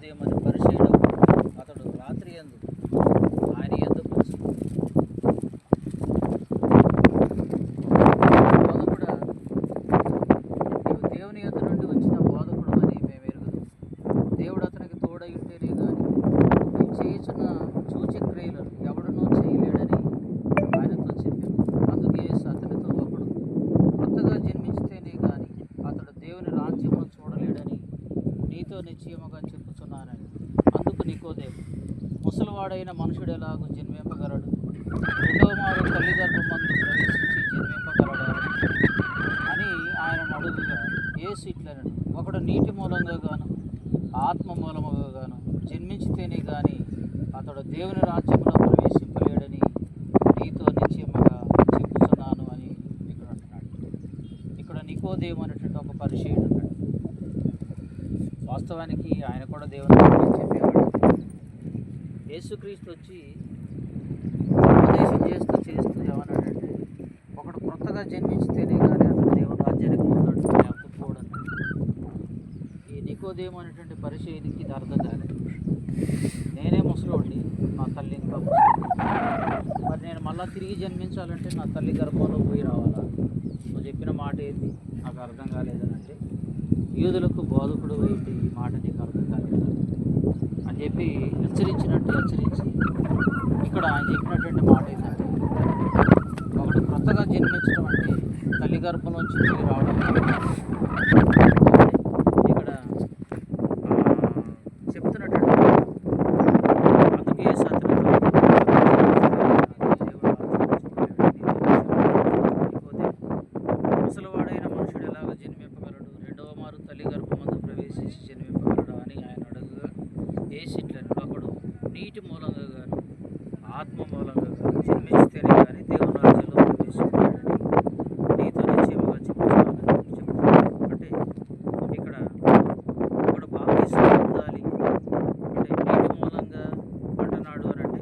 digamos. నిశ్చయముగా చెప్పుచున్నానని. అందుకు నికోదేవు. ముసలివాడైన మనుషుడు ఎలాగూ జన్మింపగలడు? రెండవ మారు తల్లి ప్రవేశించి జన్మింపగలడా అని ఆయన అడుగుగా ఏసు ఇట్లనడు ఒకడు నీటి మూలంగా గాను ఆత్మ మూలముగా గాను జన్మించితేనే కానీ అతడు దేవుని రాజ్యంలో ప్రవేశింపలేడని నీతో నిశ్చయముగా చెప్పుతున్నాను అని ఇక్కడ అంటున్నాడు. ఇక్కడ నికోదేవు అనేటువంటి ఒక పరిచయుడు వాస్తవానికి ఆయన కూడా దేవుని చెప్పేవాడు. యేసుక్రీస్తు వచ్చి ఉపదేశం చేస్తూ చేస్తూ ఏమన్నాడంటే ఒకడు కొత్తగా జన్మించితేనే కానీ అతను దేవుని రాజ్యానికి పోతాడు. లేకపోతే పోడని ఈ నికోదేము అనేటువంటి పరిచయానికి ఇది అర్థం కాలేదు నేనే ముసలోడిని నా తల్లి ఇంకా మరి నేను మళ్ళీ తిరిగి జన్మించాలంటే నా తల్లి గర్భంలో పోయి రావాలా? నువ్వు చెప్పిన మాట ఏంది? నాకు అర్థం కాలేదని అంటే యూదులకు బోధకుడు అయితే ఈ మాట నీకు అర్థం కాలేదు. అని చెప్పి హెచ్చరించినట్టు హెచ్చరించి ఇక్కడ ఆయన చెప్పినటువంటి మాట ఏంటంటే ఒకడు కొత్తగా జన్మించడం అంటే తల్లి గర్భంలోంచి తిరిగి రావడం ఇక్కడ ఆ, చెప్తున్నటువంటి మాట. అందుకే సత్యవతి ముసలివాడైన మనుషుడు ఎలాగ జన్మింపగలడు రెండవ మారు తల్లి గర్భమందు ప్రవేశించి జన్మింపగలడు అని ఆయన అడుగుగా ఏసిట్లను ఒకడు నీటి మూలంగా గాను ఆత్మ మూలంగా గాను జన్మించితేనే కానీ దేవుని రాజ్యంలో ప్రవేశించాడని నీతో నిశ్చయముగా చెప్తున్నాను చెప్తున్నాను అంటే ఇక్కడ ఒకడు బాప్తిస్మం పొందాలి అంటే నీటి మూలంగా అంటున్నాడు అని అంటే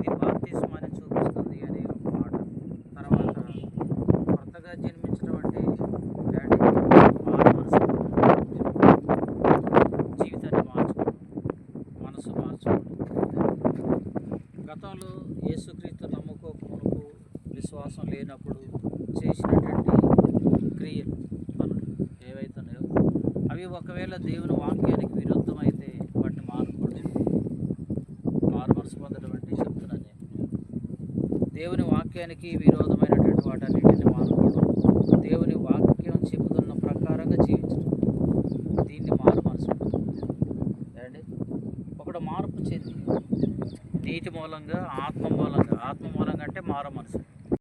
ఇది బాప్తిస్మాన్ని చూపిస్తుంది అనే ఒక మాట తర్వాత కొత్తగా జన్మించడం అంటే డాడీ మారు మనసు జీవితాన్ని మార్చుకోవడం మనసు మార్చుకోవడం గతంలో యేసుక్రీస్తు నమ్ముకోకు విశ్వాసం లేనప్పుడు చేసినటువంటి క్రియలు పనులు ఏవైతున్నాయో అవి ఒకవేళ దేవుని వాక్యానికి విరుద్ధమైతే వాటిని మానకూడదు మారు మనసు పొందడం అంటే చెప్తున్నాను నేను. దేవుని వాక్యానికి విరోధమైనటువంటి వాటన్నిటిని మానకూడదు దేవుని కూడా మార్పు చెంది. నీటి మూలంగా ఆత్మ మూలంగా ఆత్మ మూలంగా అంటే మారో మనసు.